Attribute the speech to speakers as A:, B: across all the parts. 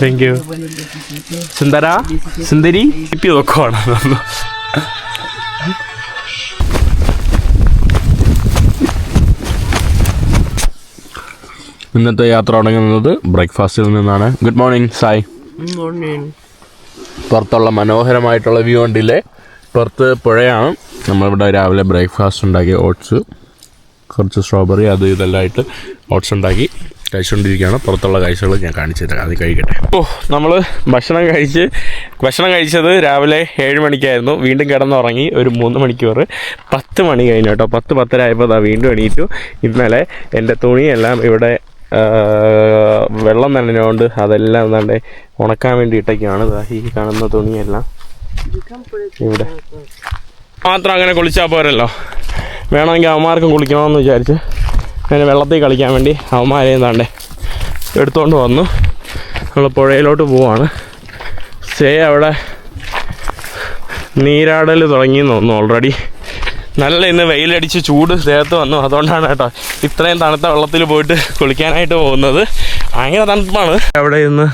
A: Thank you സുന്ദര സുന്ദരി ഇപ്പി നോക്കുവാണ് ഇന്നത്തെ യാത്ര തുടങ്ങുന്നത് ബ്രേക്ക്ഫാസ്റ്റിൽ നിന്നാണ്. ഗുഡ് മോർണിംഗ് സായ് പുറത്തുള്ള മനോഹരമായിട്ടുള്ള വ്യൂ ഉണ്ടില്ലേ പുറത്ത് പുഴയാണ്. നമ്മളിവിടെ രാവിലെ ബ്രേക്ക്ഫാസ്റ്റ് ഉണ്ടാക്കി ഓട്സ് കുറച്ച് സ്ട്രോബെറി അത് ഇതെല്ലാം ആയിട്ട് ഓട്സ് ഉണ്ടാക്കി. കഴിച്ചുകൊണ്ടിരിക്കുകയാണ് പുറത്തുള്ള കാഴ്ചകൾ ഞാൻ കാണിച്ചു തരാം. അത് കഴിക്കട്ടെ. ഓ നമ്മൾ ഭക്ഷണം കഴിച്ച് ഭക്ഷണം കഴിച്ചത് രാവിലെ ഏഴ് മണിക്കായിരുന്നു. വീണ്ടും കിടന്നുറങ്ങി ഒരു മൂന്ന് മണിക്കൂർ പത്ത് മണി കഴിഞ്ഞു കേട്ടോ. പത്ത് പത്തര ആയപ്പോൾ അതാ വീണ്ടും എണീറ്റു. ഇന്നലെ എന്റെ തുണിയെല്ലാം ഇവിടെ വെള്ളം നനഞ്ഞുകൊണ്ട് അതെല്ലാം എന്താണ്ട് ഉണക്കാൻ വേണ്ടി ഇട്ടൊക്കെയാണ് ഈ കാണുന്ന തുണിയെല്ലാം ഇവിടെ. മാത്രം അങ്ങനെ കുളിച്ചാൽ പോരല്ലോ. വേണമെങ്കിൽ അവന്മാർക്കും കുളിക്കണമെന്ന് വിചാരിച്ച്. അങ്ങനെ വെള്ളത്തിൽ കളിക്കാൻ വേണ്ടി അവന്മാരെ എന്താണ്ട് എടുത്തുകൊണ്ട് വന്നു. നമ്മൾ പുഴയിലോട്ട് പോവാണ്. സേ അവിടെ നീരാടൽ തുടങ്ങി തോന്നുന്നു ഓൾറെഡി നല്ല ഇന്ന് വെയിലടിച്ച് ചൂട് ദേഹത്ത് വന്നു. അതുകൊണ്ടാണ് കേട്ടോ ഇത്രയും തണുത്ത വെള്ളത്തിൽ പോയിട്ട് കുളിക്കാനായിട്ട് പോകുന്നത്. ഭയങ്കര തണുപ്പാണ്. അവിടെ ഇന്ന്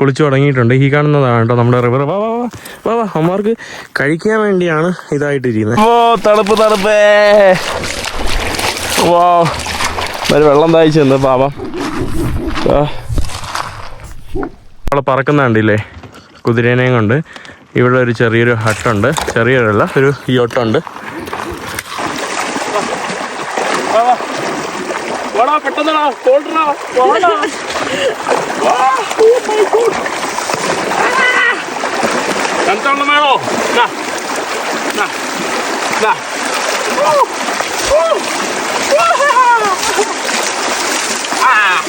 A: കുളിച്ചു തുടങ്ങിയിട്ടുണ്ട്. ഈ കാണുന്നതാണ് കേട്ടോ നമ്മുടെ റിവർ വാ വാ വാ വാ അമ്മമാർക്ക് കഴിക്കാൻ വേണ്ടിയാണ് ഇതായിട്ടിരിക്കുന്നത്. ഓ തണുപ്പ് തണുപ്പേ. വാ ഒരു വെള്ളം താഴ്ച നിന്ന് പാപം. അവളെ പറക്കുന്ന കണ്ടില്ലേ? കുതിരേനെയും കൊണ്ട്. ഇവിടെ ഒരു ചെറിയൊരു ഹട്ടുണ്ട്. ചെറിയൊരല്ല ഒരു യോട്ടുണ്ട്. തണുത്തവെള്ളം വേണോ? ah.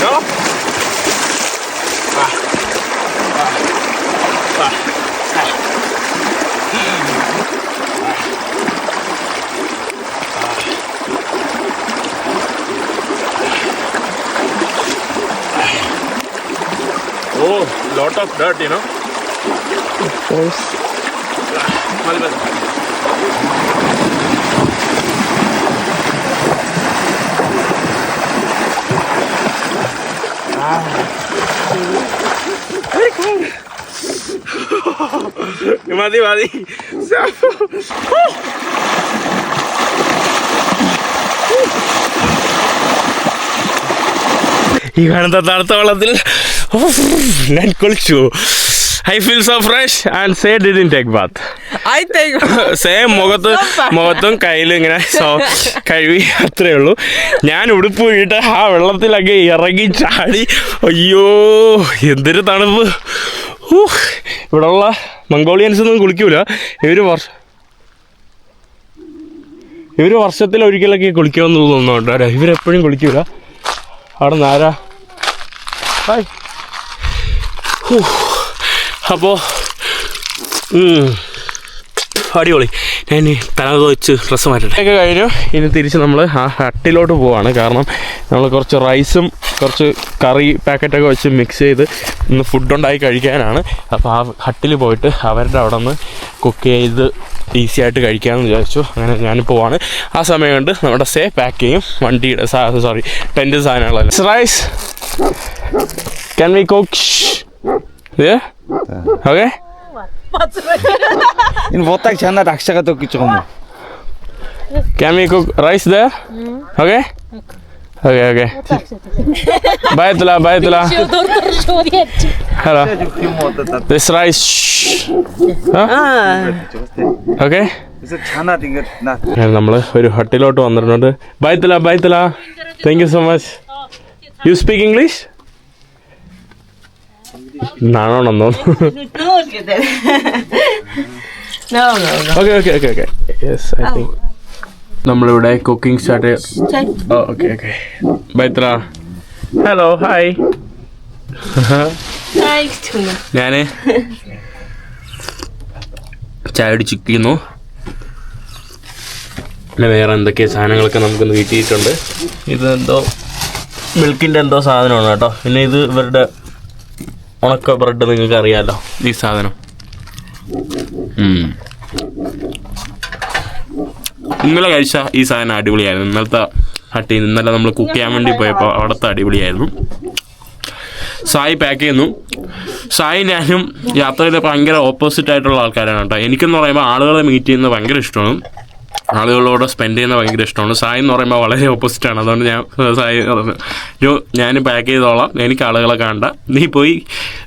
A: No? Oh, lot of dirt, you know. Of course. Ah, Malibad. മതി മതി ഈ കാണുന്ന തണുത്ത വെള്ളത്തിൽ. ഞാൻ കുളിച്ചു. I feel so fresh and say didn't take bath
B: I take
A: same മുഖത്ത് മുഖത്തും കയ്യിലും ഇങ്ങനെ സോ കഴുകി അത്രേ ഉള്ളൂ. ഞാൻ ഉടുപ്പ് വീട്ട് ആ വെള്ളത്തിലൊക്കെ ഇറങ്ങി ചാടി അയ്യോ എന്തൊരു തണുപ്പ്. ഇവിടെയുള്ള മംഗോളിയൻസ് ഒന്നും കുളിക്കൂല. ഇവർ വർഷം ഇവർ വർഷത്തിൽ ഒരിക്കലൊക്കെ കുളിക്കുമെന്ന് തോന്നുന്നുണ്ട് ആരാ ഇവരെപ്പോഴും കുളിക്കൂല. അവിടെ നിന്ന് ആരാ ഹായ് അപ്പോൾ അടിപൊളി. ഞാൻ തല വെച്ച് ഡ്രസ്സ് മാറ്റട്ടെ. ഒക്കെ കഴിഞ്ഞു. ഇനി തിരിച്ച് നമ്മൾ ആ ഹട്ടിലോട്ട് പോവാണ്. കാരണം നമ്മൾ കുറച്ച് റൈസും കുറച്ച് കറി പാക്കറ്റൊക്കെ വെച്ച് മിക്സ് ചെയ്ത് ഇന്ന് ഉണ്ടായി കഴിക്കാനാണ്. അപ്പോൾ ആ ഹട്ടിൽ പോയിട്ട് അവരുടെ അവിടെ നിന്ന് കുക്ക് ചെയ്ത് ഈസി ആയിട്ട് കഴിക്കാമെന്ന് വിചാരിച്ചു. അങ്ങനെ ഞാൻ പോവാണ്. ആ സമയം കൊണ്ട് നമ്മുടെ സേ പാക്ക് ചെയ്യും. വണ്ടിയുടെ സോറി ടെന്റ് സാധനങ്ങളെല്ലാം. Rice can we cook Okay
C: In Wotak Chana Rakshaka to Kichomo.
A: Can we cook rice there? Okay? Okay, okay. Bye, Tula. Bye, Tula. Hello. This rice. Huh? Okay?
C: It's a Chana thing. Not.
A: നമ്മൾ ഒരു ഹട്ടിലോട്ട് വന്നിട്ടുണ്ട് by തുല by തുല thank you so much you speak English നാണോണം. Okay okay okay okay yes I think നമ്മളിവിടെ cooking start okay okay ബൈത്ര hello hi ഞാൻ ചായ അടിച്ചിരിക്കുന്നു പിന്നെ വേറെ എന്തൊക്കെയാ സാധനങ്ങളൊക്കെ നമുക്കൊന്ന് കിട്ടിയിട്ടുണ്ട് ഇത് എന്തോ മിൽക്കിന്റെ എന്തോ സാധനമാണ് കേട്ടോ. പിന്നെ ഇത് ഇവരുടെ ഉണക്ക ബ്രെഡ് നിങ്ങൾക്ക് അറിയാലോ ഈ സാധനം. ഇന്നലെ കഴിച്ച ഈ സാധനം അടിപൊളിയായിരുന്നു. ഇന്നലത്തെ ഹട്ടി ഇന്നലെ നമ്മൾ കുക്ക് ചെയ്യാൻ വേണ്ടി പോയപ്പോൾ അവിടുത്തെ അടിപൊളിയായിരുന്നു. സായി പാക്ക് ചെയ്യുന്നു. സായി ഞാനും യാത്രയിൽ ഭയങ്കര ഓപ്പോസിറ്റ് ആയിട്ടുള്ള ആൾക്കാരാണ് കേട്ടോ. എനിക്കെന്ന് പറയുമ്പോൾ ആളുകളെ മീറ്റ് ചെയ്യുന്നത് ഭയങ്കര ഇഷ്ടമാണ്. ആളുകളോട് സ്പെൻഡ് ചെയ്യുന്നത് ഭയങ്കര ഇഷ്ടമാണ്. സായി എന്ന് പറയുമ്പോൾ വളരെ ഓപ്പോസിറ്റ് ആണ്. അതുകൊണ്ട് ഞാൻ സായി പറഞ്ഞു ഞാൻ പാക്ക് ചെയ്തോളാം. എനിക്ക് ആളുകളെ കാണണ്ട. നീ പോയി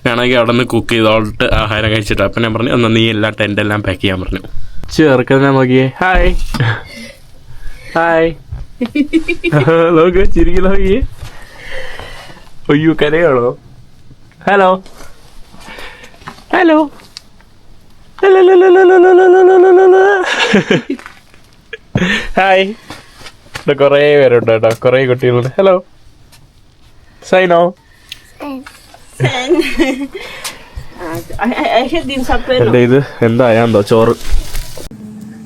A: വേണമെങ്കിൽ അവിടെ നിന്ന് കുക്ക് ചെയ്തോളിട്ട് ആഹാരം കഴിച്ചിട്ട്. അപ്പം ഞാൻ പറഞ്ഞു എന്നാൽ നീ എല്ലാ ടെന്റ് എല്ലാം പാക്ക് ചെയ്യാൻ പറഞ്ഞു. ചേർക്കാൻ നോക്കിയേ. ഹായ് ഹായ് നോക്ക് ചിരിക്കും നോക്കിയേ അയ്യോ കരയാണോ? ഹലോ ഹലോ ഹായ് ഇവിടെ കുറേ പേരുണ്ട് കേട്ടോ. കുറേ കുട്ടികളുണ്ട്. ഹലോ സൈനോ. എന്റെ ഇത് എന്തായാന്തോ ചോറ്?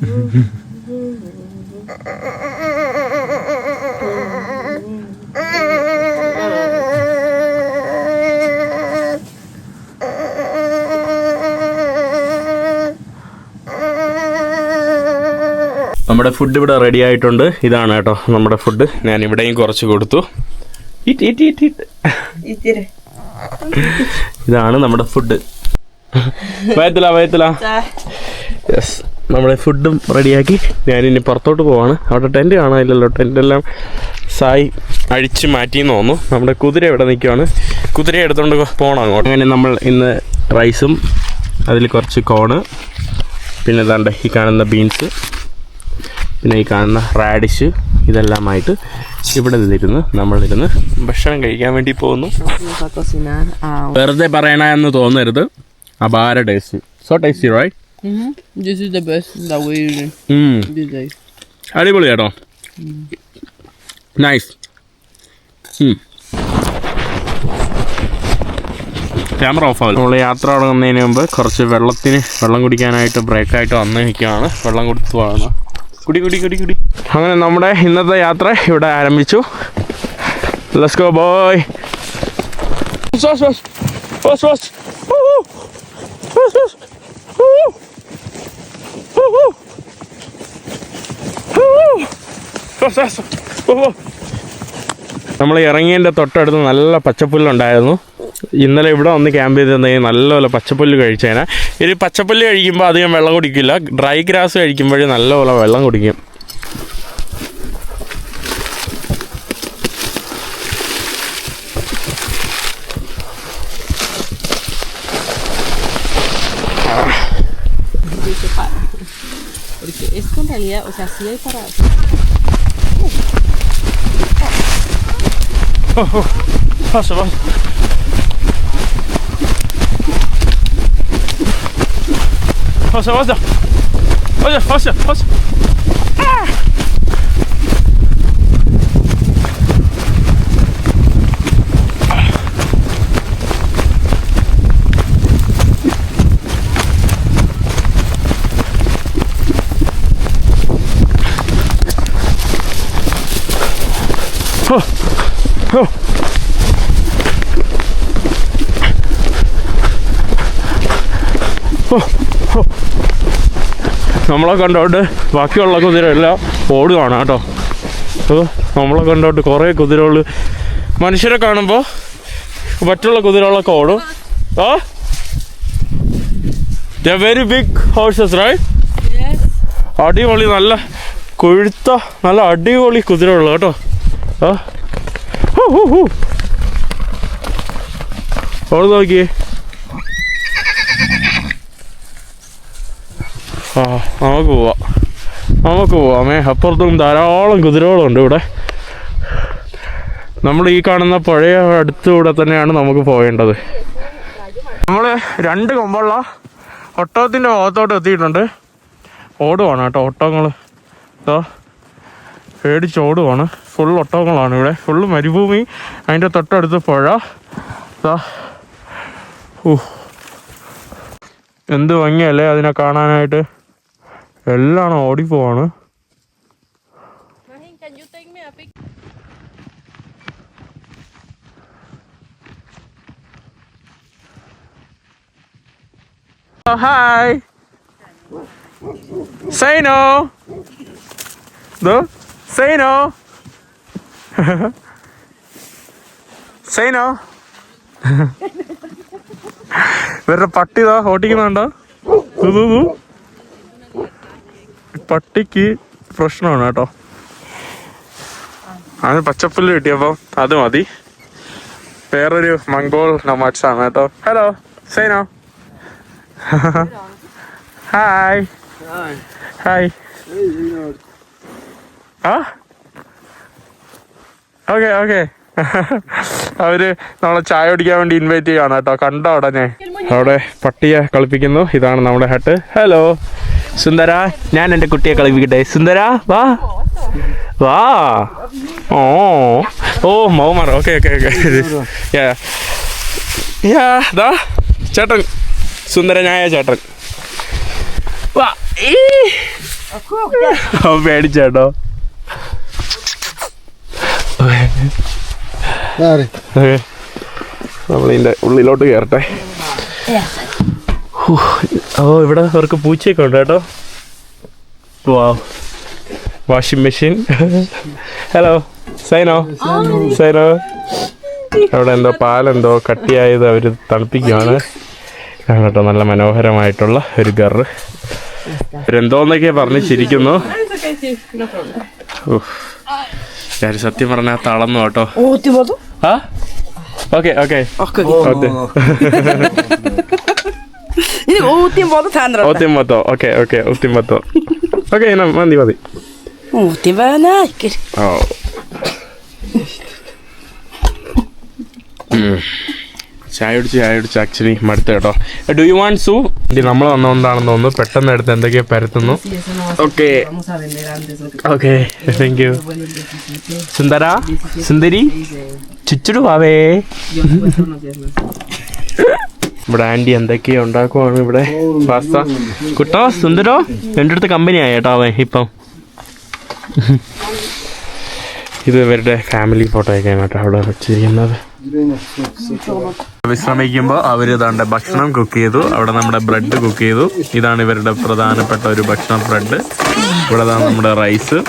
A: നമ്മുടെ ഫുഡ് ഇവിടെ റെഡി ആയിട്ടുണ്ട്. ഇതാണ് കേട്ടോ നമ്മുടെ ഫുഡ് ഞാൻ ഇവിടെയും കുറച്ച് കൊടുത്തു. ഇതാണ് നമ്മുടെ ഫുഡ് വയത്തില വയത്തില. യെസ് നമ്മുടെ ഫുഡും റെഡിയാക്കി ഞാനിനി പുറത്തോട്ട് പോവാണ്. അവിടെ ടെന്റ് കാണാനില്ലല്ലോ. ടെന്റെല്ലാം സായി അഴിച്ച് മാറ്റിയെന്ന് തോന്നുന്നു. നമ്മുടെ കുതിര ഇവിടെ നിൽക്കുവാണ്. കുതിര എടുത്തുകൊണ്ട് പോകണം അങ്ങോട്ട്. അങ്ങനെ നമ്മൾ ഇന്ന് റൈസും അതിൽ കുറച്ച് കോണ് പിന്നെ ഇതാണ്ട് ഈ കാണുന്ന ബീൻസ് പിന്നെ ഈ കാണുന്ന റാഡിഷ് ഇതെല്ലാമായിട്ട് ഇവിടെ നിന്നിരുന്ന് നമ്മളിരുന്ന് ഭക്ഷണം കഴിക്കാൻ വേണ്ടി പോകുന്നു. വെറുതെ പറയണ എന്ന് തോന്നരുത്. അപാര ടേസ്റ്റ് സോ ടേസ്റ്റി റൈറ്റ് അടിപൊളി കേട്ടോ. നൈസ് ക്യാമറ ഓഫ് ആവും നമ്മൾ യാത്ര തുടങ്ങുന്നതിന് മുമ്പ് കുറച്ച് വെള്ളത്തിന് വെള്ളം കുടിക്കാനായിട്ട് ബ്രേക്കായിട്ട് വന്ന് നിൽക്കുകയാണ് വെള്ളം കൊടുത്തു പോകണം കുടി കുടി കുടി കുടി. അങ്ങനെ നമ്മുടെ ഇന്നത്തെ യാത്ര ഇവിടെ ആരംഭിച്ചു. ലെറ്റ്സ് ഗോ ബോയ് നമ്മൾ ഇറങ്ങിയതിന്റെ തൊട്ടടുത്ത് നല്ല പച്ചപ്പുല്ലുണ്ടായിരുന്നു. ഇന്നലെ ഇവിടെ വന്ന് ക്യാമ്പ് ചെയ്തിരുന്നെങ്കിൽ നല്ലപോലെ പച്ചപ്പുല്ല് കഴിച്ചേനെ ഇനി പച്ചപ്പുല്ല് കഴിക്കുമ്പോൾ അധികം വെള്ളം കുടിക്കില്ല. ഡ്രൈ ഗ്രാസ് കഴിക്കുമ്പോഴേ നല്ലപോലെ വെള്ളം കുടിക്കും.
B: Porque esto en realidad, o sea, sí hay para.
A: was da, was da. Was da, was da, was oh. Oh. നമ്മളെ കണ്ടോണ്ട് ബാക്കിയുള്ള കുതിരയെല്ലാം ഓടുകയാണ് കേട്ടോ. അപ്പോൾ നമ്മളെ കണ്ടോണ്ട് കുറേ കുതിരകൾ മനുഷ്യരെ കാണുമ്പോൾ മറ്റുള്ള കുതിരകളൊക്കെ ഓടും. ആ? Very big horses
B: right.
A: അടിപൊളി നല്ല കൊഴുത്ത നല്ല അടിപൊളി കുതിരകൾ കേട്ടോ. ആ? ഹൂ. നോക്കിയേ. ആ നമുക്ക് പോവാം. നമുക്ക് പോവാമേ അപ്പുറത്തും ധാരാളം കുതിരകളുണ്ട് ഇവിടെ. നമ്മൾ ഈ കാണുന്ന പുഴയ അടുത്തുകൂടെ തന്നെയാണ് നമുക്ക് പോകേണ്ടത്. നമ്മൾ രണ്ട് കൊമ്പുള്ള ഒട്ടകത്തിന്റെ ഭാഗത്തോട്ട് എത്തിയിട്ടുണ്ട്. ഓടുവാണ് കേട്ടോ ഒട്ടകങ്ങൾ ഇതാ പേടിച്ച് ഓടുവാണ്. ഫുൾ ഒട്ടകങ്ങളാണ് ഇവിടെ. ഫുൾ മരുഭൂമി അതിന്റെ തൊട്ടടുത്ത് പുഴ. എന്ത് ഭംഗിയല്ലേ അതിനെ കാണാനായിട്ട്. എല്ലാം ഓടി ഹായ് സൈനോ സൈനോ സൈനോ ഇവരുടെ പട്ടി ഇതാ ഓട്ടിക്കുന്നുണ്ടോ? തു പട്ടിക്ക് പ്രശ്നമാണ് കേട്ടോ. അതിന് പച്ചപ്പുല്ല് കിട്ടിയപ്പോ അത് മതി. വേറൊരു മംഗോൾ നമാറ്റ്സ് ആണ് കേട്ടോ. ഹലോ സൈനോ. ഹായ് ഹായ് ആ? ഓക്കെ ഓക്കെ അവർ നമ്മളെ ചായ കുടിക്കാൻ വേണ്ടി ഇൻവൈറ്റ് ചെയ്യാണ് കേട്ടോ. കണ്ടോ ഉടനെ അവിടെ പട്ടിയെ കളിപ്പിക്കുന്നു. ഇതാണ് നമ്മുടെ ഹട്ട്. ഹലോ സുന്ദര ഞാൻ എന്റെ കുട്ടിയെ കളിപ്പിക്കട്ടെ. സുന്ദര വാ. വാ. ഓ. ഓ മൗമാർ okay okay okay. Yeah. Yeah ദാ. ചേട്ടൻ. സുന്ദരനായ ചേട്ടൻ. വാ. പേടിച്ചേട്ടോ നമ്മളിന്റെ നമ്മളിതിന്റെ ഉള്ളിലോട്ട് കയറട്ടെ ഓ ഇവിടെ അവർക്ക് പൂച്ചയൊക്കെ ഉണ്ട് കേട്ടോ. വാ washing machine hello Saino Saino അവിടെ എന്തോ പാലെന്തോ കട്ടിയായത് അവർ തണുപ്പിക്കുകയാണ് കേട്ടോ നല്ല മനോഹരമായിട്ടുള്ള ഒരു ഗറ് ഇവരെന്തോന്നൊക്കെ പറഞ്ഞ് ചിരിക്കുന്നു. ഉഫ്. ഞാൻ സത്യം പറഞ്ഞാൽ തളന്നു കേട്ടോ. ആ? ഓക്കെ ഓക്കെ ഓക്കെ
B: Ini സാധനം ഊത്തിയും
A: ultimato okay okay ultimato okay മതി മതി
B: Ottimvänaker.
A: ഓ. ഉം. ചായ കുടിച്ച് ചായ കുടിച്ച് ആക്ച്വലി മടുത്ത കേട്ടോ. Do you want zoo? നമ്മൾ വന്നുകൊണ്ടാണെന്ന് തോന്നുന്നു. പെട്ടെന്ന് എടുത്ത് എന്തൊക്കെയോ പരത്തുന്നു. ഓക്കെ. ഓക്കെ താങ്ക് യു സുന്ദര സുന്ദരി ചുച്ചുടു വാവേ. ഇവിടെ ആന്റി എന്തൊക്കെയോ ഉണ്ടാക്കുവാണ് ഇവിടെ. പാസ്ത. കുട്ടോ സുന്ദരോ? എന്റെ അടുത്ത് കമ്പനി ആയി കേട്ടോ അവൻ ഇപ്പം? ഇത് ഇവരുടെ ഫാമിലി ഫോട്ടോ ഒക്കെ കേട്ടോ അവിടെ വെച്ചിരിക്കുന്നത്. വിശ്രമിക്കുമ്പോൾ അവർ ഇതാണ്ട് ഭക്ഷണം കുക്ക് ചെയ്തു. അവിടെ നമ്മുടെ ബ്രെഡ് കുക്ക് ചെയ്തു. ഇതാണ് ഇവരുടെ പ്രധാനപ്പെട്ട ഒരു ഭക്ഷണം ബ്രെഡ് ഇവിടെ നമ്മുടെ റൈസ്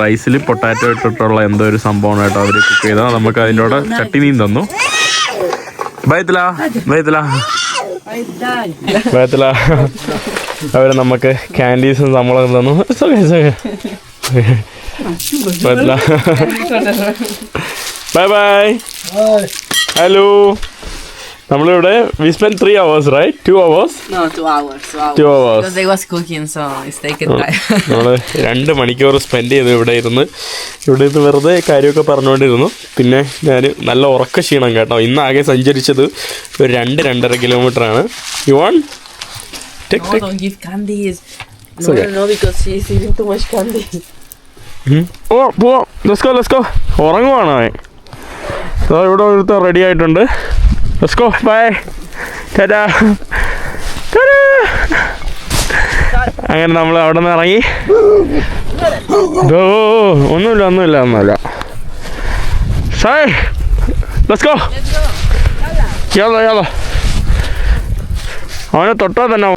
A: റൈസിൽ പൊട്ടാറ്റോ ഇട്ടിട്ടുള്ള എന്തോ ഒരു സംഭവമാണ് കേട്ടോ അവർ കുക്ക് ചെയ്തത്. നമുക്ക് അതിന്റെ ചട്ടിനിയും തന്നു. ബൈത്തില ബൈത്തില. ബൈത്തില. അവർ നമുക്ക് ക്യാൻഡീസും നമ്മളൊക്കെ തന്നു. It's ബൈ ബൈ ഹലോ നമ്മളിവിടെ we spend three hours right two hours
B: No, two hours. Two hours.
A: Two hours
B: നമ്മൾ they was cooking, so it's taken
A: നമ്മൾ രണ്ട് മണിക്കൂർ സ്പെൻഡ് ചെയ്തു ഇവിടെ ഇരുന്ന്. ഇവിടെ ഇരുന്ന് വെറുതെ കാര്യമൊക്കെ പറഞ്ഞുകൊണ്ടിരുന്നു. പിന്നെ ഞാൻ നല്ല ഉറക്ക ക്ഷീണം കേട്ടോ. ഇന്ന് ആകെ സഞ്ചരിച്ചത് ഒരു രണ്ട് രണ്ടര കിലോമീറ്റർ ആണ്. You one tech. ഓ പോവാം ലെസ്കോ ലെസ്കോ ഉറങ്ങുവാണോ അവൻ. ഇവിടെ ഒരുത്ത റെഡി ആയിട്ടുണ്ട്. Let's go bye Ta-da. അങ്ങനെ നമ്മൾ അവിടെ നിന്ന് ഇറങ്ങി. ഓ ഒന്നുമില്ല ഒന്നുമില്ല ഒന്നുമില്ല. സായ് ഗോ യാലോ യാലോ അവനെ തൊട്ടാ തന്നെ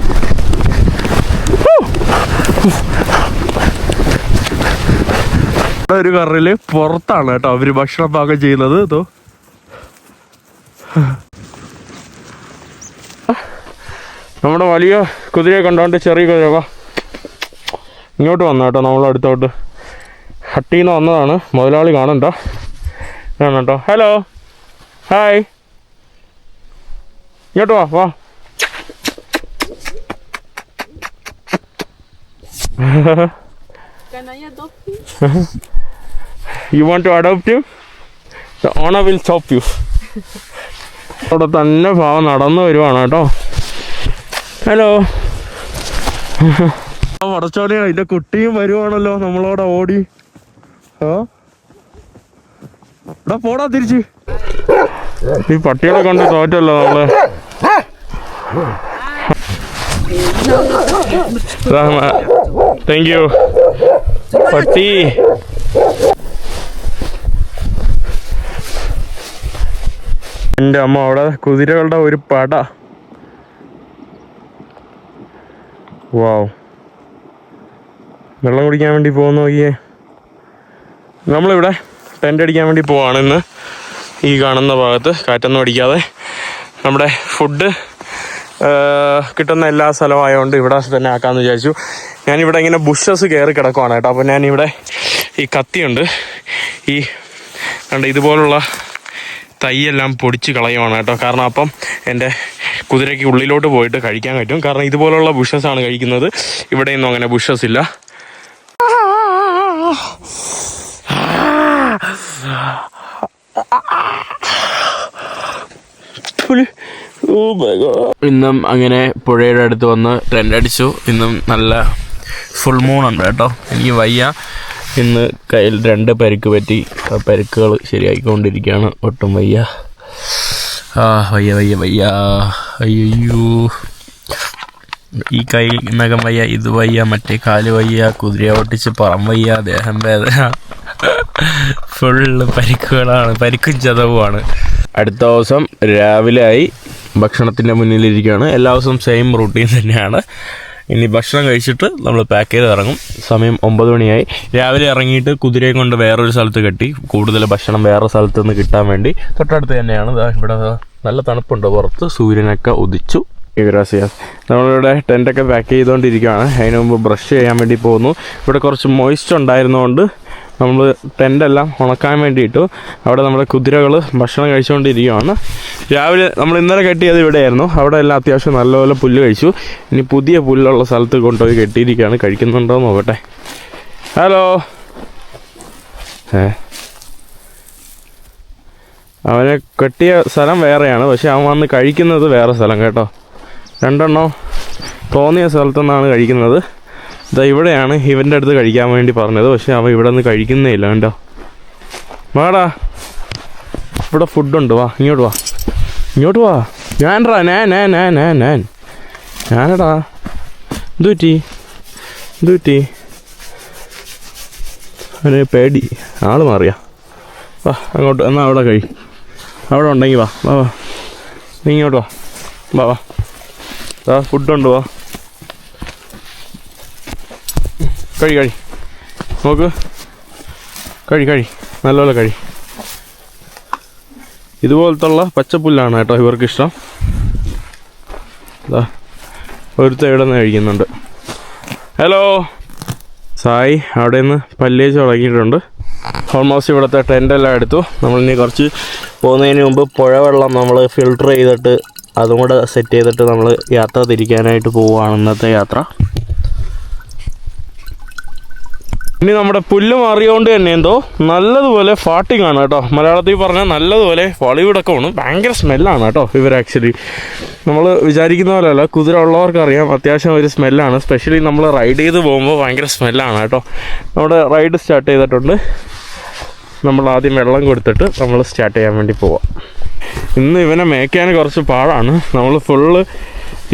A: ഒരു കറിൽ പുറത്താണ് കേട്ടോ. അവർ ഭക്ഷണം പാകം ചെയ്യുന്നത്. ഇതോ നമ്മുടെ വലിയ കുതിരയെ കണ്ടോണ്ട് ചെറിയ കുതിര വാ. ഇങ്ങോട്ട് വന്ന കേട്ടോ നമ്മൾ അടുത്തോട്ട്. ഹട്ടിന്ന് വന്നതാണ്. മുതലാളി കാണണ്ടോ. കാണട്ടോ കേട്ടോ. ഹലോ ഹായ് ഇങ്ങോട്ട് വാ വാ.
B: You
A: want to adopt you the owner will stop you അവിടെ തന്നെ ഭാവം നടന്നു വരുവാണ് കേട്ടോ. ഹലോ വടച്ചോളി അതിന്റെ കുട്ടിയും വരുവാണല്ലോ. നമ്മളവിടെ ഓടി. ആ? ഇവിടെ പോടാ തിരിച്ച്. ഈ പട്ടികളെ കണ്ട് തോറ്റല്ലോ നമ്മൾ. താങ്ക് യു പട്ടി. എന്റെ അമ്മ അവിടെ കുതിരകളുടെ ഒരു പട. വാവ് വെള്ളം കുടിക്കാൻ വേണ്ടി പോകുന്ന നോക്കിയേ. നമ്മളിവിടെ ടെന്റ് അടിക്കാൻ വേണ്ടി പോവാണ് ഇന്ന്. ഈ കാണുന്ന ഭാഗത്ത് കാറ്റൊന്നും അടിക്കാതെ. നമ്മുടെ ഫുഡ് കിട്ടുന്ന എല്ലാ സ്ഥലമായതുകൊണ്ട് ഇവിടെ തന്നെ ആക്കാമെന്ന് വിചാരിച്ചു. ഞാനിവിടെ ഇങ്ങനെ ബുഷസ് കയറി കിടക്കുവാണ് കേട്ടോ. അപ്പോൾ ഞാനിവിടെ ഈ കത്തിയുണ്ട്. ഈ കണ്ട ഇതുപോലുള്ള തൈയെല്ലാം പൊടിച്ച് കളയുവാണ് കേട്ടോ. കാരണം അപ്പം എന്റെ കുതിരയ്ക്ക് ഉള്ളിലോട്ട് പോയിട്ട് കഴിക്കാൻ പറ്റും. കാരണം ഇതുപോലുള്ള ബുഷസ് ആണ് കഴിക്കുന്നത്. ഇവിടെയൊന്നും അങ്ങനെ ബുഷസ് ഇല്ല. ഇന്നും അങ്ങനെ പുഴയുടെ അടുത്ത് വന്ന് ടെന്റ് അടിച്ചു. ഇന്നും നല്ല ഫുൾ മൂൺ ഉണ്ട് കേട്ടോ. എനിക്ക് വയ്യ. ഇന്ന് കയ്യിൽ രണ്ട് പരിക്ക് പറ്റി. ആ പരിക്കുകൾ ശരിയാക്കിക്കൊണ്ടിരിക്കുകയാണ് ഒട്ടും വയ്യ. വയ്യ വയ്യ വയ്യ. അയ്യോ ഈ കൈ നഖം വയ്യ ഇത് വയ്യ മറ്റേ കാൽ വയ്യ കുതിര ഓട്ടിച്ച് പറം വയ്യ ദേഹം വേദന. ഫുള്ള് പരിക്കുകളാണ് പരിക്കും ചതവുമാണ്. അടുത്ത ദിവസം രാവിലെ ആയി ഭക്ഷണത്തിന്റെ മുന്നിലിരിക്കുകയാണ്. എല്ലാ ദിവസവും സെയിം റൂട്ടീൻ തന്നെയാണ്. ഇനി ഭക്ഷണം കഴിച്ചിട്ട് നമ്മൾ പാക്ക് ചെയ്ത് ഇറങ്ങും. സമയം ഒമ്പത് മണിയായി. രാവിലെ ഇറങ്ങിയിട്ട് കുതിരയെ കൊണ്ട് വേറൊരു സ്ഥലത്ത് കെട്ടി. കൂടുതൽ ഭക്ഷണം വേറെ സ്ഥലത്ത് നിന്ന് കിട്ടാൻ വേണ്ടി. തൊട്ടടുത്ത് തന്നെയാണ്. ഇവിടെ നല്ല തണുപ്പുണ്ട്. പുറത്ത് സൂര്യനൊക്കെ ഉദിച്ചു. ഗ്രാസിയാസ് നമ്മളിവിടെ ടെന്റൊക്കെ പാക്ക് ചെയ്തുകൊണ്ടിരിക്കുകയാണ് അതിന് മുമ്പ് ബ്രഷ് ചെയ്യാൻ വേണ്ടി പോകുന്നു. ഇവിടെ കുറച്ച് മോയ്സ്റ്റ് ഉണ്ടായിരുന്നതുകൊണ്ട് നമ്മൾ ടെന്റെല്ലാം ഉണക്കാൻ വേണ്ടിയിട്ടു അവിടെ നമ്മുടെ കുതിരകൾ ഭക്ഷണം കഴിച്ചുകൊണ്ടിരിക്കുകയാണ് രാവിലെ നമ്മൾ ഇന്നലെ കെട്ടിയത് ഇവിടെയായിരുന്നു. അവിടെ എല്ലാം അത്യാവശ്യം നല്ലപോലെ പുല്ല് കഴിച്ചു. ഇനി പുതിയ പുല്ലുള്ള സ്ഥലത്ത് കൊണ്ടുപോയി കെട്ടിയിരിക്കുകയാണ്. കഴിക്കുന്നുണ്ടോ നോക്കട്ടെ. ഹലോ. ഏ. അവനെ കെട്ടിയ സ്ഥലം വേറെയാണ്. പക്ഷെ അവൻ വന്ന് കഴിക്കുന്നത് വേറെ സ്ഥലം കേട്ടോ. രണ്ടെണ്ണോ തോന്നിയ സ്ഥലത്തു നിന്നാണ് കഴിക്കുന്നത്. ഇതാ ഇവിടെയാണ് ഇവന്റെ അടുത്ത് കഴിക്കാൻ വേണ്ടി പറഞ്ഞത്. പക്ഷെ അവൻ ഇവിടെ നിന്ന് കഴിക്കുന്നേ ഇല്ല കണ്ടോ? വാടാ. ഇവിടെ ഫുഡുണ്ട് വാ ഇങ്ങോട്ട് വാ. ഇങ്ങോട്ട് വാ. ഞാനടാ ഞാൻ ഞാൻ ഞാൻ ഞാൻ ഞാൻ ഞാനടാ. ദൂറ്റി ദൂറ്റി അവന് പേടി. ആൾ മാറിയാ. വാ അങ്ങോട്ട്. എന്നാ അവിടെ കഴി. അവിടെ ഉണ്ടെങ്കിൽ വാ. വാ വാ. നീ ഇങ്ങോട്ട് വാ. വാ വാ. ഫുഡുണ്ട് വാ. കഴി കഴി. നോക്ക്. കഴി കഴി. നല്ലപോലെ കഴി. ഇതുപോലത്തുള്ള പച്ചപ്പുല്ലാണ് കേട്ടോ ഇവർക്ക് ഇഷ്ടം ഒരുത്ത ഇവിടെ നിന്ന് കഴിക്കുന്നുണ്ട്. ഹലോ. സായി അവിടെ നിന്ന് പല്ലേച്ച് തുടങ്ങിയിട്ടുണ്ട് ഓൾമോസ്റ്റ് ഇവിടുത്തെ ടെന്റെല്ലാം എടുത്തു. നമ്മളിനി കുറച്ച് പോകുന്നതിന് മുമ്പ് പുഴ വെള്ളം നമ്മൾ ഫിൽട്ടർ ചെയ്തിട്ട് അതും കൂടെ സെറ്റ് ചെയ്തിട്ട് നമ്മൾ യാത്ര തിരിക്കാനായിട്ട് പോവുകയാണ് ഇന്നത്തെ യാത്ര. ഇനി നമ്മുടെ പുല്ല് മാറിയോണ്ട് തന്നെ എന്തോ നല്ലതുപോലെ ഫാട്ടിങ് ആണ് കേട്ടോ. മലയാളത്തിൽ പറഞ്ഞാൽ നല്ലതുപോലെ ബോളിവുഡൊക്കെ ആണ് ഭയങ്കര സ്മെല്ലാണ് കേട്ടോ ഇവർ ആക്ച്വലി നമ്മൾ വിചാരിക്കുന്ന പോലെയല്ല കുതിര ഉള്ളവർക്ക് അറിയാം അത്യാവശ്യം ഒരു സ്മെല്ലാണ് സ്പെഷ്യലി നമ്മൾ റൈഡ് ചെയ്ത് പോകുമ്പോൾ ഭയങ്കര സ്മെല്ലാണ് കേട്ടോ. നമ്മുടെ റൈഡ് സ്റ്റാർട്ട് ചെയ്തിട്ടുണ്ട്. നമ്മൾ ആദ്യം വെള്ളം കൊടുത്തിട്ട് നമ്മൾ സ്റ്റാർട്ട് ചെയ്യാൻ വേണ്ടി പോവാം. ഇന്ന് ഇവനെ മേയ്ക്കാൻ കുറച്ച് പാടാണ്. നമ്മൾ ഫുള്ള്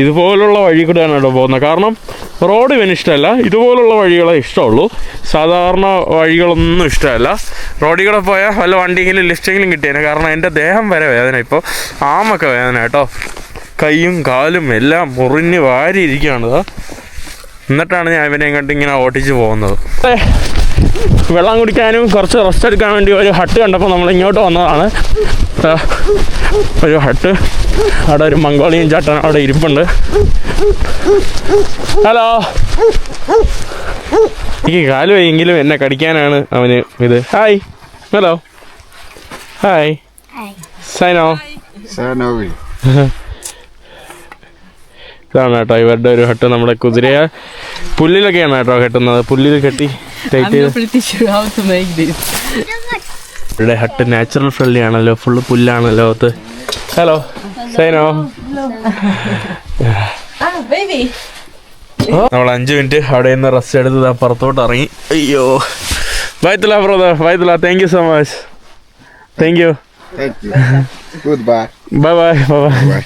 A: ഇതുപോലുള്ള വഴി കൂടെയാണ് കേട്ടോ പോകുന്നത്. കാരണം റോഡ് ഇവന് ഇഷ്ടമല്ല. ഇതുപോലുള്ള വഴികളെ ഇഷ്ടമുള്ളൂ. സാധാരണ വഴികളൊന്നും ഇഷ്ടമല്ല. റോഡിൽ കൂടെ പോയാൽ വല്ല വണ്ടിയെങ്കിലും ലിഫ്റ്റെങ്കിലും കിട്ടിയേനെ. കാരണം എന്റെ ദേഹം വരെ വേദന. ഇപ്പോൾ ആമൊക്കെ വേദന കേട്ടോ. കൈയും കാലും എല്ലാം മുറിഞ്ഞ് വാരി ഇരിക്കുകയാണ് എന്നിട്ടാണ് ഞാൻ ഇവനെ കണ്ട് ഇങ്ങനെ ഓട്ടിച്ച് പോകുന്നത്. വെള്ളം കുടിക്കാനും കുറച്ച് റെസ്റ്റ് എടുക്കാൻ വേണ്ടി ഒരു ഹട്ട് കണ്ടപ്പോൾ നമ്മൾ ഇങ്ങോട്ട് വന്നതാണ്. ഒരു ഹട്ട് അവിടെ ഒരു മംഗോളിയൻ ചാട്ടൻ അവിടെ ഇരിപ്പുണ്ട്. ഹലോ. എനിക്ക് കാലുവെങ്കിലും വയ്യെങ്കിലും എന്നെ കടിക്കാനാണ് അവന് ഇത്. Hi hello hi
C: Saino.
A: ഇതാണ് കേട്ടോ ഇവരുടെ ഒരു ഹട്ട് നമ്മുടെ കുതിരയെ. പുല്ലിലൊക്കെയാണ് കേട്ടോ കെട്ടുന്നത്. പുല്ലിൽ കെട്ടി ടൈറ്റ് ഹട്ട് നാച്ചുറൽ ഫ്രണ്ട്ലി ആണല്ലോ. ഫുള്ള് പുല്ലാണല്ലോ അത്. Hello Saino
B: Ah, baby!
A: നമ്മൾ അഞ്ച് മിനിറ്റ് അവിടെ നിന്ന് റെസ്റ്റ് എടുത്ത് ദാ പുറത്തോട്ട് ഇറങ്ങി അയ്യോ വൈത്തല brother വൈത്തല thank you so much thank you
C: good you. Goodbye.
A: Bye bye bye bye
C: Bye.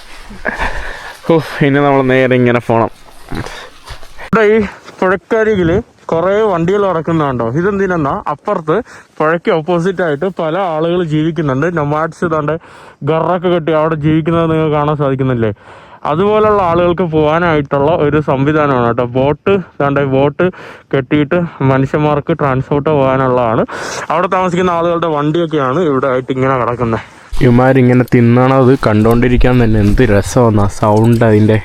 A: ഓ ഇനി നമ്മൾ നേരെ ഇങ്ങനെ പോണം ഇവിടെ ഈ പുഴക്കരികിൽ കുറേ വണ്ടികൾ നടക്കുന്നുണ്ടോ ഇതെന്തിനെന്നാ? അപ്പുറത്ത് പുഴയ്ക്ക് ഓപ്പോസിറ്റ് ആയിട്ട് പല ആളുകൾ ജീവിക്കുന്നുണ്ട്. നൊമാഡ്സ് ഇതാണ്ട് ഗറൊക്കെ കെട്ടി അവിടെ ജീവിക്കുന്നത് നിങ്ങൾക്ക് കാണാൻ സാധിക്കുന്നില്ലേ? അതുപോലുള്ള ആളുകൾക്ക് പോകാനായിട്ടുള്ള ഒരു സംവിധാനമാണ് കേട്ടോ. ബോട്ട് ഇതാണ്ട് ബോട്ട് കെട്ടിയിട്ട് മനുഷ്യന്മാർക്ക് ട്രാൻസ്പോർട്ട് പോകാനുള്ളതാണ്. അവിടെ താമസിക്കുന്ന ആളുകളുടെ വണ്ടിയൊക്കെയാണ് ഇവിടെ ആയിട്ട് ഇങ്ങനെ കിടക്കുന്നത്. ഇവന്മാരിങ്ങനെ തിന്നണത് കണ്ടോണ്ടിരിക്കാൻ തന്നെ എന്ത് രസമാണ് സൗണ്ട് അതിന്റെ.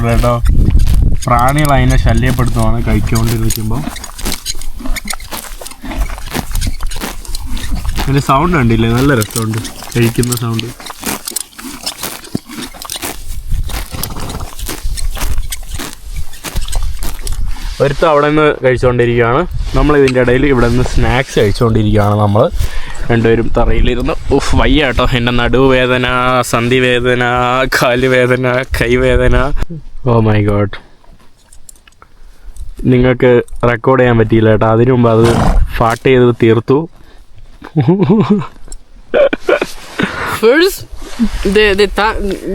A: രസമുണ്ട് കേട്ടോ. പ്രാണികൾ അതിനെ ശല്യപ്പെടുത്തുവാണ് കഴിച്ചുകൊണ്ടിരിക്കുമ്പോൾ അതിന്റെ സൗണ്ട് കണ്ടില്ലേ? നല്ല രസമുണ്ട്. കഴിക്കുന്ന സൗണ്ട് ഒരുത്ത അവിടെ നിന്ന് കഴിച്ചുകൊണ്ടിരിക്കുകയാണ്. നമ്മൾ ഇതിന്റെ ഇടയിൽ ഇവിടെ നിന്ന് സ്നാക്സ് കഴിച്ചുകൊണ്ടിരിക്കുകയാണ് നമ്മൾ രണ്ടുപേരും തറയിലിരുന്ന്. ഉഫ് വയ്യ കേട്ടോ. എന്റെ നടുവേദന സന്ധി വേദന കാലുവേദന കൈവേദന. ഓ മൈ ഗോഡ് നിങ്ങൾക്ക് റെക്കോർഡ് ചെയ്യാൻ പറ്റിയില്ല കേട്ടോ അതിനു മുമ്പ് അത് ഫാട്ട് ചെയ്ത് തീർത്തു
B: First, the the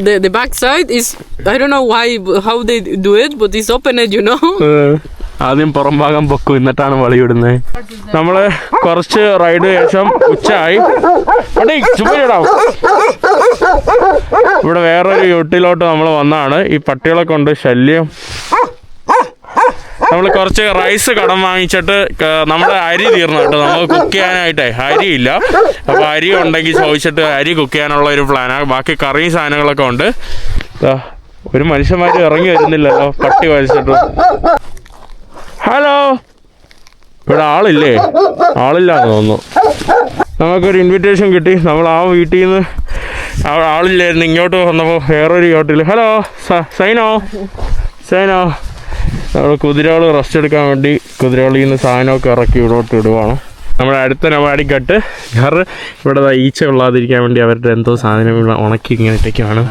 B: the the back side is I don't know why how they do it, but it's open it, you know.
A: ഏഹ്, ആദ്യം പുറം ഭാഗം പൊക്കും എന്നിട്ടാണ് വളിയിടുന്നത് നമ്മൾ കുറച്ച് റൈഡ് ശേഷം ഉച്ചയായി. എടീ, ചുമ്മാ ഇടാം. ഇവിടെ വേറൊരു യൂട്ടിലോട്ട് നമ്മൾ വന്നാണ്. ഈ പട്ടികളെ കൊണ്ട് ശല്യം. നമ്മൾ കുറച്ച് റൈസ് കടം വാങ്ങിച്ചിട്ട് നമ്മുടെ അരി തീർന്നു കേട്ടോ. നമുക്ക് കുക്ക് ചെയ്യാനായിട്ടേ. അരിയില്ല അപ്പോൾ അരി ഉണ്ടെങ്കിൽ ചോദിച്ചിട്ട് അരി കുക്ക് ചെയ്യാനുള്ള ഒരു പ്ലാനാണ് ബാക്കി കറിയും സാധനങ്ങളൊക്കെ ഉണ്ട്. ഒരു മനുഷ്യന്മാർ ഇറങ്ങി വരുന്നില്ലല്ലോ പട്ടി വലിച്ചിട്ട്. ഇവിടെ ആളില്ലേ? ആളില്ലാന്ന് തോന്നുന്നു. നമുക്കൊരു ഇൻവിറ്റേഷൻ കിട്ടി. നമ്മൾ ആ വീട്ടിൽ നിന്ന് ആളില്ലായിരുന്നു. ഇങ്ങോട്ട് വന്നപ്പോൾ വേറൊരു ഹോട്ടൽ ഹലോ സൈനോ സൈനോ നമ്മൾ കുതിരകൾ റെസ്റ്റ് എടുക്കാൻ വേണ്ടി കുതിരകളിൽ നിന്ന് സാധനമൊക്കെ ഇറക്കി ഇവിടോട്ട് ഇടുവാണ്. നമ്മുടെ അടുത്ത നവാടിക്കട്ട് വേറെ ഇവിടെ ഈച്ച കൊള്ളാതിരിക്കാൻ വേണ്ടി അവരുടെ എന്തോ സാധനം ഇവിടെ ഉണക്കി ഇങ്ങനെ ഇട്ടേക്കാണ്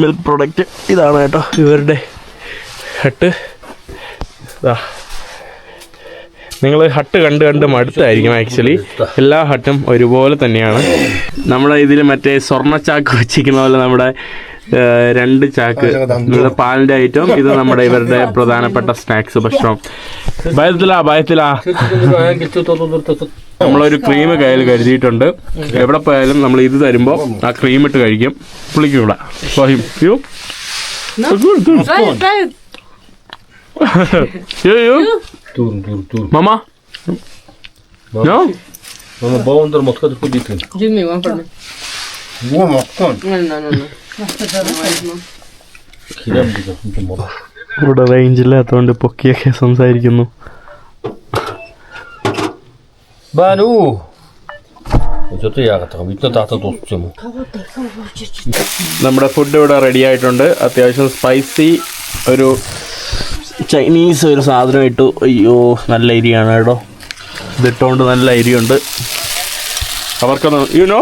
A: മിൽക്ക് പ്രൊഡക്റ്റ് ഇതാണ് കേട്ടോ. ഇവരുടെ ഹട്ട് ഇതാ നിങ്ങൾ ഹട്ട് കണ്ട് കണ്ട് മടുത്തായിരിക്കും ആക്ച്വലി എല്ലാ ഹട്ടും ഒരുപോലെ തന്നെയാണ്. നമ്മുടെ ഇതിൽ മറ്റേ സ്വർണ ചാക്ക് വെച്ചിരിക്കുന്ന പോലെ നമ്മുടെ രണ്ട് ചാക്ക് നമ്മുടെ പാലിന്റെ ഐറ്റം ഇത് നമ്മുടെ ഇവരുടെ പ്രധാനപ്പെട്ട സ്നാക്സ് ഭക്ഷണം. ഭയത്തിലാ ഭയത്തിലാ നമ്മളൊരു ക്രീം കയ്യിൽ കരുതിയിട്ടുണ്ട്. എവിടെ പോയാലും നമ്മൾ ഇത് തരുമ്പോൾ ആ ക്രീം ഇട്ട് കഴിക്കും. പുളിക്കൂടാ യു. യു യു
D: Tur, tur, tur.
A: Mama? No
D: Mama, bawon der motka du kudit.
B: Give me one for me.
C: Wow, mokon.
B: No, no, no, no.
D: Mama.
A: ഇവിടെ റേഞ്ച് ഇല്ലാത്തതുകൊണ്ട് പൊക്കിയൊക്കെ സംസാരിക്കുന്നു. നമ്മുടെ ഫുഡ് ഇവിടെ റെഡി ആയിട്ടുണ്ട് അത്യാവശ്യം സ്പൈസി ഒരു ചൈനീസ് ഒരു സാധനം ഇട്ടു. അയ്യോ നല്ല അരിയാണ് കേട്ടോ. ഇതിട്ടുകൊണ്ട് നല്ല അരിയുണ്ട്. അവർക്കൊന്നും യു നോ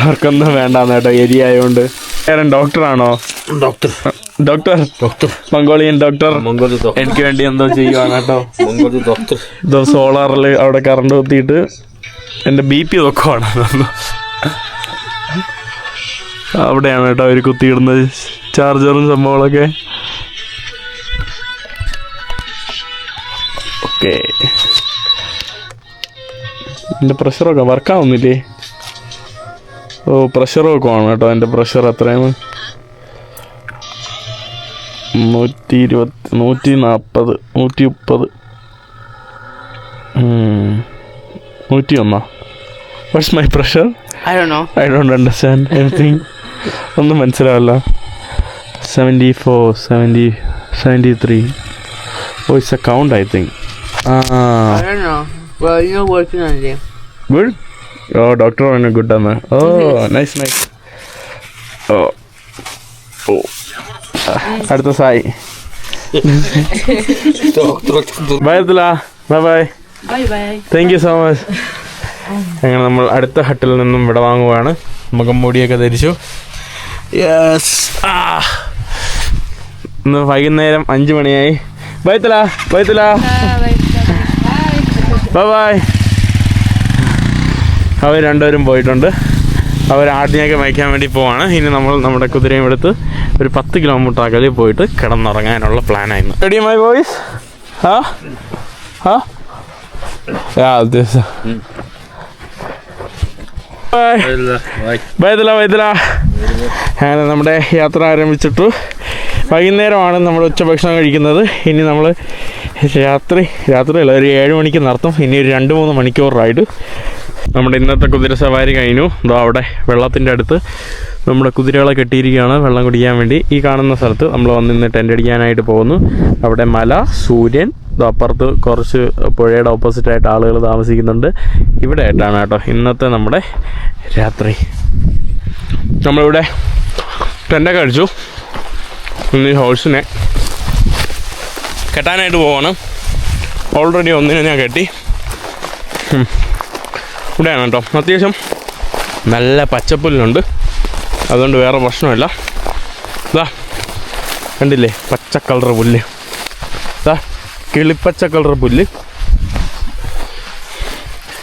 A: അവർക്കൊന്നും വേണ്ടാന്ന് കേട്ടോ എരി ആയതുകൊണ്ട് ഏറെ ഡോക്ടറാണോ?
D: ആണോ
A: doctor?
D: Doctor.
A: Mongolian doctor.
D: Mongol doktor.
A: എനിക്ക് വേണ്ടി എന്തോ ചെയ്യുവാണ് കേട്ടോ.
D: ഡോക്ടർ.
A: ഇത് സോളാറിൽ അവിടെ കറണ്ട് കുത്തിയിട്ട് എന്റെ ബി പി നോക്കുവാണ് അവിടെയാണ് കേട്ടോ അവർ കുത്തിയിടുന്നത്. ചാർജറും സംഭവങ്ങളൊക്കെ. ഓക്കെ എന്റെ പ്രഷറൊക്കെ വർക്കാവുന്നില്ലേ ഓ പ്രഷറൊക്കെ ആണ് കേട്ടോ എന്റെ പ്രഷർ അത്രയാണ് നൂറ്റി ഇരുപത്തി നൂറ്റി നാൽപ്പത് നൂറ്റി മുപ്പത് നൂറ്റി ഒന്നാ what's my pressure
B: I do.
A: I don't understand anything ഒന്നും മനസ്സിലാവില്ല. Seventy four seventy seventy three oh it's a count I think ah.
B: I don't know. Well, you're working on it.
A: Good oh doctor good ആണ് oh nice nice oh. Oh. അടുത്ത Sai. Bye
B: bye. Bye.
A: Thank you so much അങ്ങനെ നമ്മൾ അടുത്ത ഹട്ടിൽ നിന്നും വിട വാങ്ങുവാണ്. മുഖം മൂടിയൊക്കെ ധരിച്ചു. Yes ആ. ഇന്ന് വൈകുന്നേരം അഞ്ച് മണിയായി. ബൈത്തല ബൈത്തല ബൈ ബൈ അവർ രണ്ടുപേരും പോയിട്ടുണ്ട്. അവർ ആടിനെയൊക്കെ മേയ്ക്കാൻ വേണ്ടി പോവാണ്. ഇനി നമ്മൾ നമ്മുടെ കുതിരയും എടുത്ത് ഒരു പത്ത് കിലോമീറ്റർ അകലെ പോയിട്ട് കിടന്നുറങ്ങാനുള്ള പ്ലാനായിരുന്നു റെഡി മൈ ബോയ്സ് ആ ആ. Bye, Dila. അങ്ങനെ നമ്മുടെ യാത്ര ആരംഭിച്ചിട്ടു. വൈകുന്നേരമാണ് നമ്മൾ ഉച്ചഭക്ഷണം കഴിക്കുന്നത്. ഇനി നമ്മൾ രാത്രി രാത്രി അല്ല ഒരു ഏഴ് മണിക്ക് നടത്തും. ഇനി ഒരു രണ്ട് മൂന്ന് മണിക്കൂർ റൈഡ്. നമ്മുടെ ഇന്നത്തെ കുതിര സവാരി കഴിഞ്ഞു. ഇതോ അവിടെ വെള്ളത്തിന്റെ അടുത്ത് നമ്മുടെ കുതിരകളെ കെട്ടിയിരിക്കുകയാണ്. വെള്ളം കുടിക്കാൻ വേണ്ടി. ഈ കാണുന്ന സ്ഥലത്ത് നമ്മൾ വന്ന് ഇന്ന് ടെന്റ് അടിക്കാനായിട്ട് പോകുന്നു. അവിടെ മല സൂര്യൻ അപ്പുറത്ത് കുറച്ച് പുഴയുടെ ഓപ്പോസിറ്റായിട്ട് ആളുകൾ താമസിക്കുന്നുണ്ട്. ഇവിടെ ആയിട്ടാണ് കേട്ടോ ഇന്നത്തെ നമ്മുടെ രാത്രി. നമ്മളിവിടെ ടെന്റൊക്കെ അടിച്ചു. ഇന്ന് ഈ ഹോഴ്സിനെ കെട്ടാനായിട്ട് പോവാണ്. ഓൾറെഡി ഒന്നിനെ ഞാൻ കെട്ടി. ഇവിടെയാണ് കേട്ടോ. അത്യാവശ്യം നല്ല പച്ചപ്പുല്ലുണ്ട്. അതുകൊണ്ട് വേറെ പ്രശ്നമില്ല. ഇതാ കണ്ടില്ലേ? പച്ച കളർ പുല്ല്. ഇതാ കിളിപ്പച്ച കളർ പുല്ല്.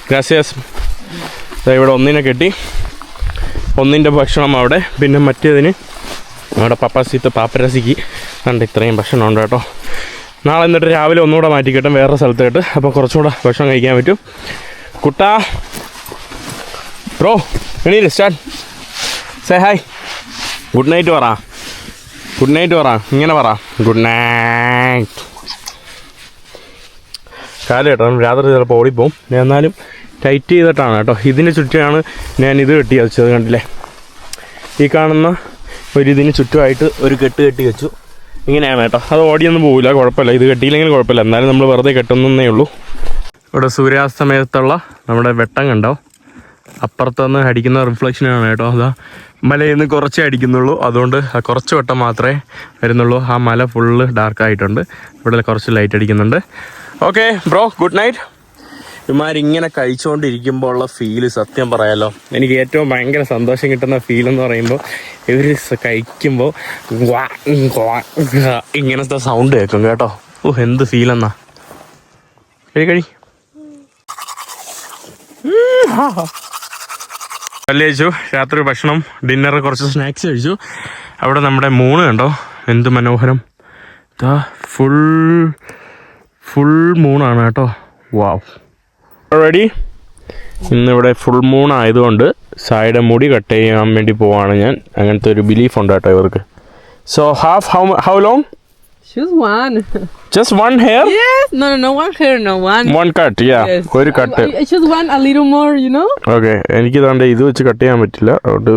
A: ഗ്രാസിയാസ് ഇവിടെ ഒന്നിനെ കെട്ടി. ഒന്നിന്റെ ഭക്ഷണം അവിടെ പിന്നെ മറ്റേതിന് നമ്മുടെ പപ്പാസിത്ത് പാപ്പരസിക്ക് കണ്ട് ഇത്രയും ഭക്ഷണം ഉണ്ട് കേട്ടോ. നാളെ എന്നിട്ട് രാവിലെ ഒന്നുകൂടെ മാറ്റി കിട്ടും വേറെ സ്ഥലത്തായിട്ട് അപ്പോൾ കുറച്ചുകൂടെ ഭക്ഷണം കഴിക്കാൻ പറ്റും. കുട്ടാ. Bro എണീര് start say hi good night പറ. ഗുഡ് നൈറ്റ് പറ. ഇങ്ങനെ പറ. ഗുഡ് നൈറ്റ് കാലം കേട്ടോ രാത്രി ചിലപ്പോൾ ഓടിപ്പോവും. എന്നാലും ടൈറ്റ് ചെയ്തിട്ടാണ് കേട്ടോ. ഇതിന് ചുറ്റിയാണ് ഞാൻ ഇത് കെട്ടി വെച്ചത് കണ്ടില്ലേ? ഈ കാണുന്ന ഒരു ഇതിന് ചുറ്റുമായിട്ട് ഒരു കെട്ട് കെട്ടി വെച്ചു. ഇങ്ങനെയാണ് കേട്ടോ. അത് ഓടിയൊന്നും പോകില്ല കുഴപ്പമില്ല. ഇത് കെട്ടിയില്ലെങ്കിൽ കുഴപ്പമില്ല. എന്നാലും നമ്മൾ വെറുതെ കെട്ടുന്നേ ഉള്ളൂ. ഇവിടെ സൂര്യാസ്തമയത്തുള്ള നമ്മുടെ വെട്ടം കണ്ടോ? അപ്പുറത്തുനിന്ന് അടിക്കുന്ന റിഫ്ലക്ഷനാണ് കേട്ടോ. അതാ മലയിൽ നിന്ന് കുറച്ചേ അടിക്കുന്നുള്ളൂ. അതുകൊണ്ട് കുറച്ച് വെട്ടം മാത്രമേ വരുന്നുള്ളൂ. ആ മല ഫുള്ള് ഡാർക്കായിട്ടുണ്ട് ഇവിടെ കുറച്ച് ലൈറ്റ് അടിക്കുന്നുണ്ട്. ഓക്കെ ബ്രോ ഗുഡ് നൈറ്റ് ഇമാരിങ്ങനെ കഴിച്ചുകൊണ്ടിരിക്കുമ്പോൾ ഉള്ള ഫീൽ സത്യം പറയാലോ. എനിക്ക് ഏറ്റവും ഭയങ്കര സന്തോഷം കിട്ടുന്ന ഫീൽ എന്ന് പറയുമ്പോൾ ഇവർ കഴിക്കുമ്പോൾ ഇങ്ങനത്തെ സൗണ്ട് കേൾക്കും കേട്ടോ. ഓ എന്ത് ഫീലെന്നാ കഴി കഴി. പല്ല് കഴിച്ചു രാത്രി ഭക്ഷണം ഡിന്നർ കുറച്ച് സ്നാക്സ് കഴിച്ചു. അവിടെ നമ്മുടെ മൂണ് കണ്ടോ? എന്ത് മനോഹരം. ഫുൾ ഫുൾ മൂണാണ് കേട്ടോ. വാവ് റെഡി ഇന്നിവിടെ ഫുൾ മൂൺ ആയതുകൊണ്ട് സായിയുടെ മുടി കട്ട് ചെയ്യാൻ വേണ്ടി പോവാണ് ഞാൻ അങ്ങനത്തെ ഒരു ബിലീഫ് ഉണ്ട് കേട്ടോ ഇവർക്ക് so half how how long
B: Just one.
A: Just one hair
B: yes. No, no, no. One hair, no one.
A: One cut, yeah.
B: Yes.
A: ഒരു cut
B: I, I choose one a little more, you know?
A: Okay എനിക്ക് താണ്ട് ഇത് വെച്ച് cut ചെയ്യാൻ പറ്റില്ല അതുകൊണ്ട്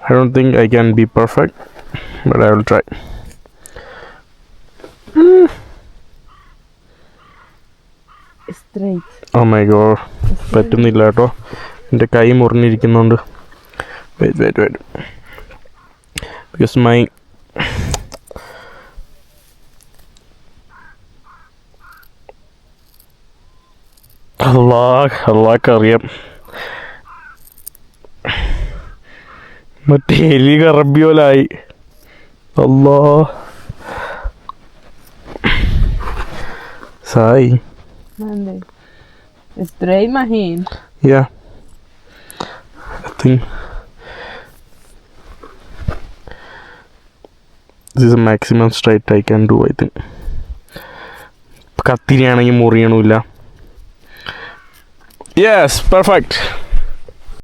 A: I do think I can be perfect but I
B: will
A: try my god പറ്റുന്നില്ല കേട്ടോ. എന്റെ കൈ മുറിഞ്ഞിരിക്കുന്നുണ്ട്. Wait wait wait because my Allah അള്ളാഹ്ക്കറിയാം മറ്റേ എലി കറബിയോലായി. അല്ലാ Sai.
B: Mande. Straight, my hand.
A: Yeah. I think this is the maximum straight I can do, I think. കത്തിരിയാണെങ്കിൽ മുറിയണമില്ല yes perfect